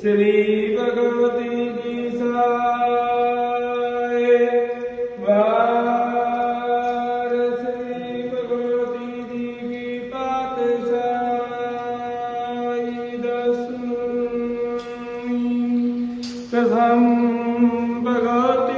श्री भगवती की साय। बार श्री भगवती जी की पातशाई दसम कथम भगवती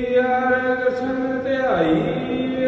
ਰਾਏ ਸ੍ਰੀ ਹਰਿ ਕ੍ਰਿਸ਼ਨ ਧਿਆਈ